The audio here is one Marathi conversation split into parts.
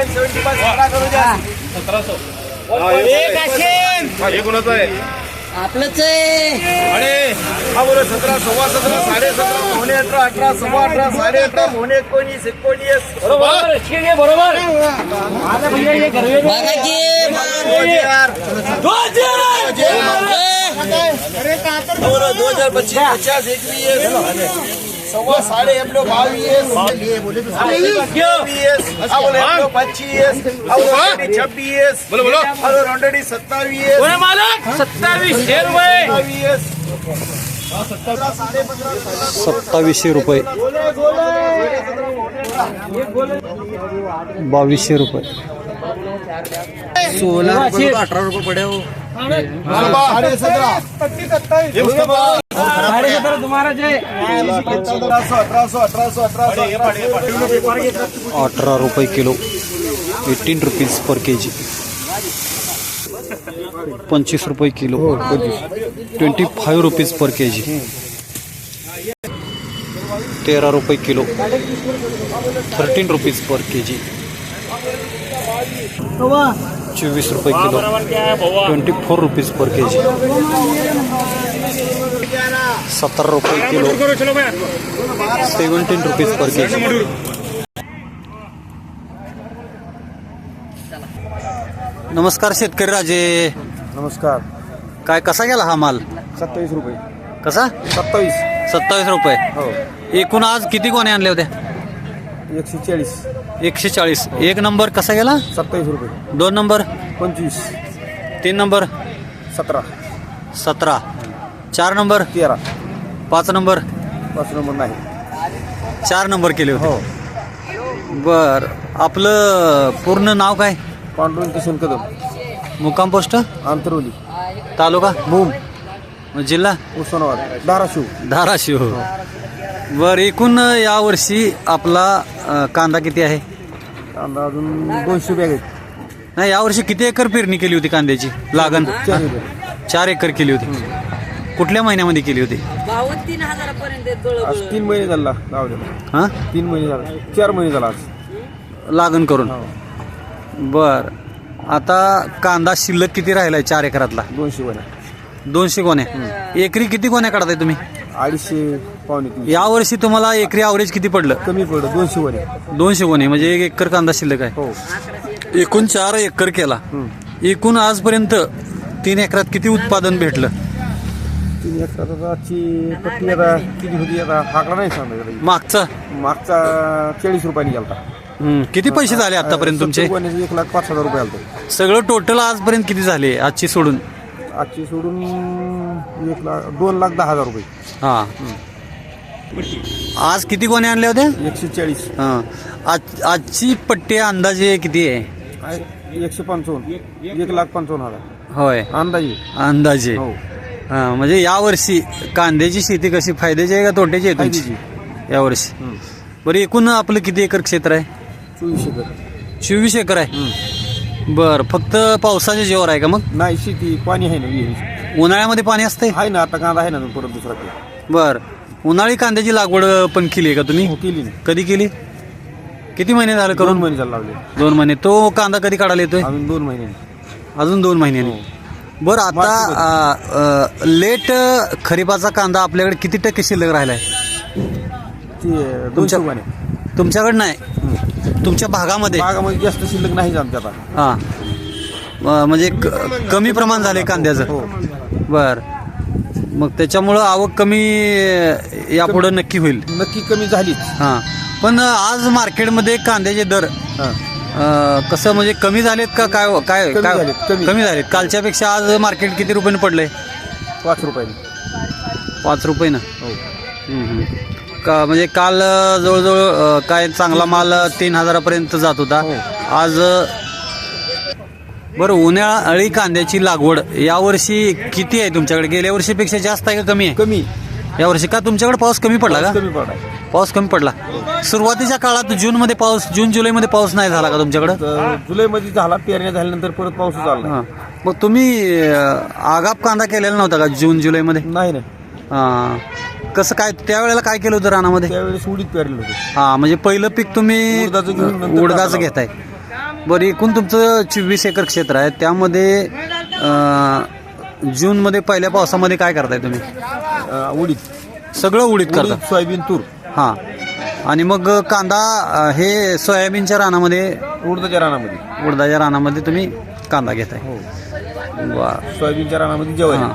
वन सेव्हन्टी फाय सतरा करू द्या हे कुणाचं आहे? आपलंच आहे. अरे हा बरोबर सतरा सव्वा सतरा साडे सतरा पावणे अठरा अठरा सव्वा अठरा साडे अठरा पावणे एकोणीस एकोणीस. बघा. की बरोबर दोन हजार पच्चीस पचास एकवीस हा पंचवीस हा बोले ऑलरेडी छब्बीस बोलो बोलो हा बोले ऑलरेडी सत्तावीस सत्तावीसशे रुपये सत्तावीस सत्तावीसशे रुपये बावीसशे रुपये अठरा रुपये पडे हो साडे सतरा तुम्हाला जे अठरा रुपये kilo eighteen rupees per K G पंचवीस रुपये kilo twenty five rupees per K G तेरा रुपये kilo thirteen rupees per K G चोवीस रुपये kilo twenty four rupees per K G सतरा रुपये kilo. Seventeen rupees per K G नमस्कार शेतकरी राजे. नमस्कार. काय कसा गेला हा माल? सत्तावीस रुपये. कसा? सत्तावीस. सत्तावीस रुपये. हो. एकूण आज किती गोणे आणले होते एकशे चाळीस. एकशे चाळीस. एक नंबर कसा गेला? सत्तावीस रुपये. दोन नंबर? पंचवीस. तीन नंबर? सतरा. सतरा. चार नंबर? तेरा. पाच नंबर? पाच नंबर नाही. चार नंबर केले हो. होते बर आपलं पूर्ण नाव काय? पांडुरंग किशन कदम. मुक्काम पोस्ट? आंतरवली. तालुका? भूम जिल्हा? उस्मानाबाद. धाराशिव. धाराशिव. बर एकूण यावर्षी आपला अ, कांदा किती आहे? कांदा अजून दोनशे बॅग आहेत. नाही यावर्षी किती एकर पेरणी केली होती कांद्याची? लागण? चार एकर. चार एकर केली होती. कुठल्या महिन्यामध्ये केली होती? तीन हजारापर्यंत आज तीन महिने झाला लावलेला हा? तीन महिने झाला. चार महिने झाला आज. लागण करून? हो. बर. आता कांदा शिल्लक किती राहिलाय चार एकरातला? दोनशे महिने दोनशे गोण्या. एकरी किती गोण्या काढताय तुम्ही? अडीचशे पावणे यावर्षी तुम्हाला एकरी ॲव्हरेज किती पडलं? कमी पडलं दोनशे महिने दोनशे गोणे म्हणजे एक एकर कांदा शिल्लक आहे. हो. एकूण चार एकर केला. एकूण आजपर्यंत तीन एकरात किती उत्पादन भेटलं? तीन एकरात आजची पट्टी आता किती होती आता? आकडा नाही सांगता मागचा? मागचा चाळीस रुपयाने गेलता. हम्म, किती पैसे झाले आतापर्यंत तुमचे? सत्तर गोण्याचे एक लाख पाच हजार रुपये आलतो. सगळं टोटल आजपर्यंत किती झाले? आजची सोडून? आजची सोडून एक लाख दोन लाख दहा हजार रुपये. हा. आज किती गोण्या आणल्या होत्या एकशे चाळीस. हा. आज आजची पट्टी अंदाजे किती आहे? आहे एकशे पंचावन्न. एक लाख पंचावन्न हजार. होय. अंदाजे. अंदाजे. हो. हा म्हणजे यावर्षी कांद्याची शेती कशी? फायद्याची आहे का तोट्याची आहे तुमची? यावर्षी. बरं एकूण आपलं किती एकर क्षेत्र आहे? चोवीस एकर. चोवीस एकर आहे? बर फक्त पावसाच्या जीवावर आहे का मग? नाही शेती पाणी आहे ना. उन्हाळ्यामध्ये पाणी असतंय? आहे ना आता कांदा आहे ना परत दुसरा काही. बर उन्हाळी कांद्याची लागवड पण केली आहे का तुम्ही? हो केली ना. कधी केली? किती महिने झाले दोन करून? महिने झाले लावले. दोन महिने. तो कांदा कधी काढायला येतोय? अजून दोन महिने. अजून दोन महिन्यांनी बरं आता लेट खरीपाचा कांदा आपल्याकडे किती टक्के शिल्लक राहिलाय? ते दोनशे रुपयाने. तुमच्याकडे नाही? तुमच्या भागामध्ये? बागामध्ये जास्त शिल्लक नाही आमच्या आता. हा. अं, म्हणजे क- कमी प्रमाण झाले कांद्याचं. हो. बर. मग त्याच्यामुळं आवक कमी अं, यापुढं नक्की होईल. नक्की कमी झालीच. हा. पण आज मार्केटमध्ये कांद्याचे दर हा. अं, कसं म्हणजे कमी झालेत का? काय काय कमी काय झालेत, कमी. कमी झालेत. कालच्यापेक्षा आज मार्केट किती रुपयाने पडलंय? पाच रुपयाने. पाच रुपये ना? हो. का म्हणजे काल अं, जवळजवळ अं, काय चांगला माल अं, तीन हजारापर्यंत जात होता. हो. आज अं, बरं उन्हाळी कांद्याची लागवड यावर्षी किती आहे तुमच्याकडे? गेल्या वर्षीपेक्षा जास्त आहे का कमी आहे? कमी. यावर्षी का? तुमच्याकडे पाऊस कमी पडला का? कमी पडा पाऊस कमी पडला. सुरुवातीच्या काळात जून मध्ये पाऊस जून जुलैमध्ये पाऊस नाही झाला का तुमच्याकडे? तर जुलैमध्ये झाला पेरण्या झाल्यानंतर परत पाऊस झाला. हा. मग तुम्ही अं, आगाप कांदा केलेला नव्हता का जून जुलैमध्ये? नाही नाही. हा. कसं काय त्यावेळेला काय केलं होतं रानामध्ये? त्यावेळेस उडीत पेरले होते. हा म्हणजे पहिलं पीक तुम्ही उडदाचं घेऊन नंतर उडदाचं घेताय. बरं एकूण तुमचं चोवीस एकर क्षेत्र आहे. त्यामध्ये अं, जूनमध्ये पहिल्या पावसामध्ये काय करताय तुम्ही? उडीद. सगळं उडीद करता? उडीद सोयाबीन तूर. हां. आणि मग कांदा अं, हे सोयाबीनच्या रानामध्ये उडदाच्या रानामध्ये. उडदाच्या रानामध्ये तुम्ही कांदा घेताय. हो. वा. सोयाबीनच्या रानामध्ये ज्वारी हां.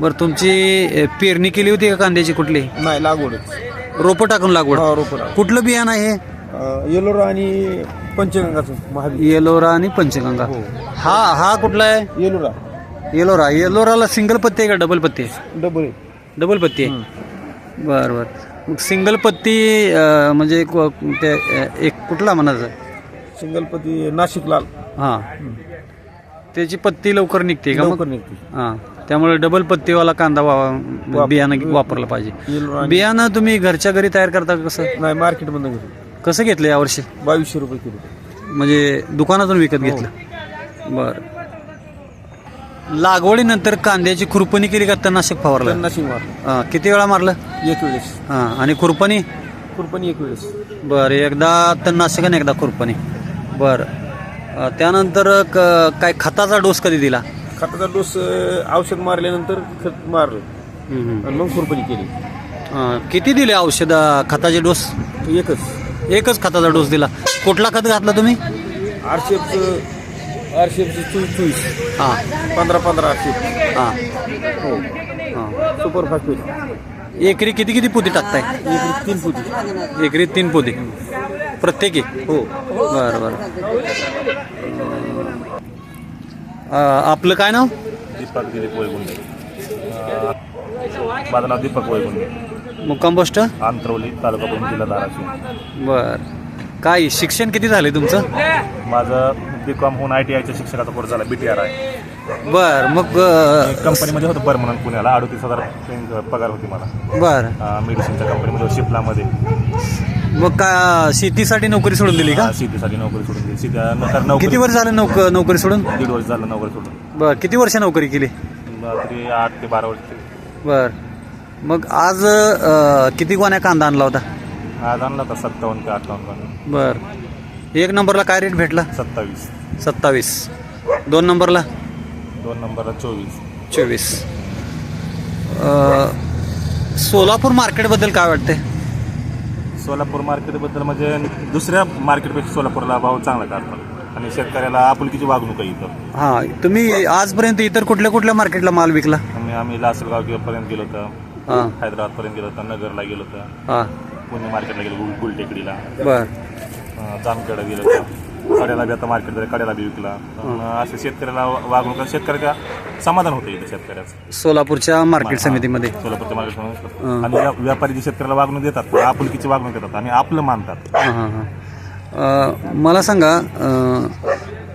बरं तुमची अं, पेरणी केली होती का कांद्याची कुठली? नाही लागवडच रोपं टाकून लागवड. हा रोपं. कुठलं बियाणं आहे अं, येलोरा आणि पंचगंगाचं महावीर येलोरा आणि पंचगंगा. हो. हा हा कुठला आहे? येलोरा. येलोरा. येलोराला सिंगल पत्ती आहे का डबल पत्ती? आहे. डबल पत्ती आहे. बरं बरं. मग सिंगल पत्ती अं, म्हणजे को- ते अं, एक कुठला म्हणायचं? सिंगलपती नाशिक लाल हां. त्याची पत्ती लवकर निघते का मग? लवकर निघते. हां. त्यामुळे डबल पत्तीवाला कांदा वा बियाणं वापरलं पाहिजे. आणि- बियाणं तुम्ही घरच्या घरी तयार करता का कसं? नाही मार्केटमधून घेतो. कसं घेतलं यावर्षी बावीसशे रुपये किलो. म्हणजे दुकानातून विकत घेतलं. बरं. लागवडीनंतर कांद्याची खुरपणी केली का तणनाशक फवारलं? मार हां, किती वेळा मारलं? एक वेळेस. हां आणि खुरपणी? कुरपणी एक वेळेस. बरं एकदा तणनाशक आणि एकदा खुरपणी. बरं. अं, त्यानंतर क- काय खताचा डोस कधी दिला? खताचा डोस अं, औषध मारल्यानंतर खत मारलं. आणि मग खुरपणी केली. अं, किती दिले औषध खताचे डोस? एकच. एकच खताचा डोस दिला. कुठला खत घातला तुम्ही? आरशेपचं आरशेपचं चोवीस चोवीस हां पंधरा पंधरा आरशेप. हां. हो. हां. सुपर फास्फेट एकरी किती किती पोती टाकताय? एक तीन फुटी एकरी तीन पोती. प्रत्येकी? हो. बरं बरं. अं, आपलं काय नाव? दीपक दिलीप वैगुंडे माझं नाव दीपक वैगुंडे मुक्काम पोस्ट आंतरवली तालुका प्रमुख जिल्हा धाराशिव. बर. काय शिक्षण किती झाले तुमचं? माझं बी कॉम होऊन आय टी आयच्या शिक्षणाचा कोर्स झाला बी टी आर आहे. बर मग अं, कंपनीमध्ये होतं परमनंट पुण्याला अडतीस हजार पेन- पगार होती मला. बर. अं, मेडिसिनच्या कंपनीमध्ये शिपलामध्ये मग का शेतीसाठी नोकरी सोडून दिली का? शेतीसाठी नोकरी सोडून दिली. शेती नंतर नोकरी किती वर्ष झालं नोक नोकरी सोडून? दीड वर्ष झालं नोकरी सोडून. बर किती वर्ष नोकरी केली? तरी आठ ते बारा वर्ष. बर. मग आज अं, किती गोण्या कांदा आणला होता? आज आणला होता सत्तावन्न ते अठ्ठावन्न बर. एक नंबरला काय रेट भेटला? सत्तावीस. सत्तावीस. दोन नंबरला? दोन नंबरला चोवीस. चोवीस. अं, सोलापूर मार्केटबद्दल काय वाटतंय? सोलापूर मार्केटबद्दल म्हणजे दुसऱ्या मार्केटपेक्षा सोलापूरला भाव चांगला काढतात आणि शेतकऱ्याला आपुलकीची वागणूक आहे इथं. हां तुम्ही आजपर्यंत इतर कुठल्या कुठल्या मार्केटला माल विकला? आम्ही आम्ही लासलगाव पर्यंत गेलो होतो. हां. हैदराबादपर्यंत गेलो होतो नगरला गेलो होतो. हां. पुणे मार्केटला गेलो गुल गुलटेकडीला. बर. अं, जामखेडला गेलो. कड्याला बी आता मार्केट झालं कड्याला बी विकला. पण असं शेतकऱ्याला वागणूक शेतकऱ्याच्या समाधान होतं इथं शेतकऱ्याचं. सोलापूरच्या मार्केट समितीमध्ये. सोलापूरच्या मार्केट आणि व्या- व्यापारी जे शेतकऱ्याला वागणूक देतात ते आपुलकीची वागणूक देतात आणि आपलं मानतात. हां हां हां. अं, मला सांगा अं,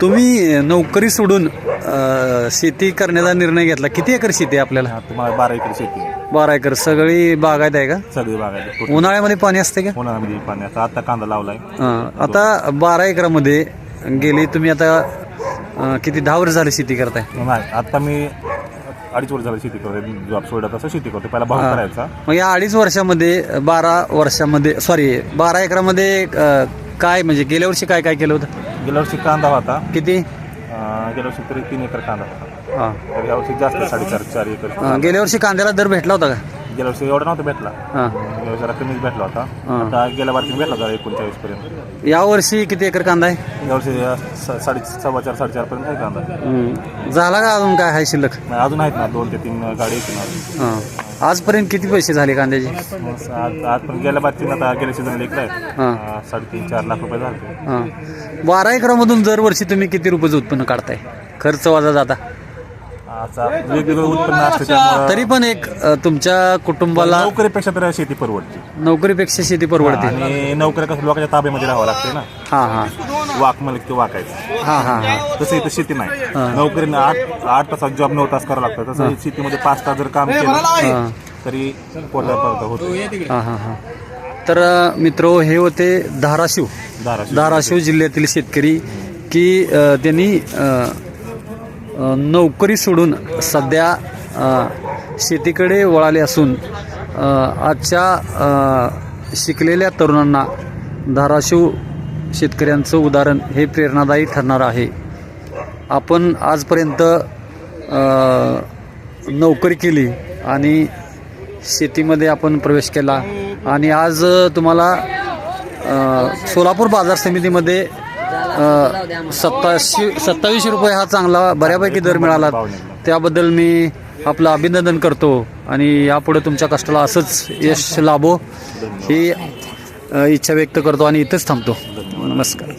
तुम्ही नोकरी सोडून अं, शेती करण्याचा निर्णय घेतला. किती एकर शेती आहे आपल्याला? तुम्हाला बारा एकर शेती आहे. बारा एकर. सगळी बागायत आहे का? सगळी बागायची उन्हाळ्यामध्ये पाणी असते का? उन्हाळ्यामध्ये पाणी आता आता कांदा लावलाय. हां, आता बारा एकरामध्ये गेली तुम्ही आता अं, किती दहा वर्ष झाली शेती करताय? नाही आता मी अडीच वर्ष झालं शेती करतोय. जॉब सोडला तसं शेती करतोय. पहिला भाऊ करायचा. मग या अडीच वर्षामध्ये बारा वर्षामध्ये सॉरी बारा एकरामध्ये अं, काय म्हणजे गेल्या वर्षी काय काय केलं होतं? गेल्या वर्षी कांदा होता. किती? अं, गेल्या वर्षी तरी तीन एकर कांदा होता. हां. तर या वर्षी जास्त साडेचार चार एकर. हां, गेल्या वर्षी कांद्याला दर भेटला होता का? गेल्या वर्षी एवढा नव्हता भेटला. हां. गेल्या वर्षी जरा कमीच भेटला होता. हां. आता गेल्या वर्षी भेटला जरा एकोणचाळीस पर्यंत. या वर्षी किती एकर कांदा आहे? या वर्षी अं, स- साडे सव्वा चार साडेचार पर्यंत आहे कांदा. हम्म. झाला का अजून काय आहे शिल्लक? नाही, अजून आहेत ना दोन ते तीन गाडी येते ना. हां. आजपर्यंत किती पैसे झाले कांद्याचे? आज आज पण गेल्या बाबतीत आता गेल्या सीझन लेकर हां. साडेतीन चार लाख रुपये झाले. हां. बारा एकरामधून दरवर्षी तुम्ही किती रुपयाचं उत्पन्न काढताय? खर्च वाजा जाता. आता वेगवेगळं उत्पन्न असतं त्यामुळं तरी पण एक अ, तुमच्या कुटुंबाला नोकरीपेक्षा तर शेती परवडते. नोकरीपेक्षा शेती परवडते. आणि नोकऱ्या कसं लोकांच्या ताब्यामध्ये राहावं लागते ना. हां हां. वाक मला ते वाकायचं. हां हां हां. तसं इथं शेती नाही. नोकरीनं आठ आठ तासात जॉब नऊ तास करावं लागतं. तसं शेतीमध्ये पाच तास जर काम केलं हां तरी पोटा होतो. हां हां हां. तर अ, मित्रो हे होते धाराशिव. धाराशिव. धाराशिव जिल्ह्यातील शेतकरी की अ, त्यांनी अ, नोकरी सोडून सध्या शेतीकडे वळाले असून आजच्या शिकलेल्या तरुणांना धाराशिव शेतकऱ्यांचं उदाहरण हे प्रेरणादायी ठरणार आहे. आपण आजपर्यंत नोकरी केली आणि शेतीमध्ये आपण प्रवेश केला. आणि आज तुम्हाला सोलापूर बाजार समितीमध्ये सत्ताशे सत्तावीसशे रुपये हा चांगला बऱ्यापैकी दर मिळाला. त्याबद्दल मी आपलं अभिनंदन करतो आणि यापुढे तुमच्या कष्टाला असंच यश लाभो ही इच्छा व्यक्त करतो आणि इथंच थांबतो. नमस्कार.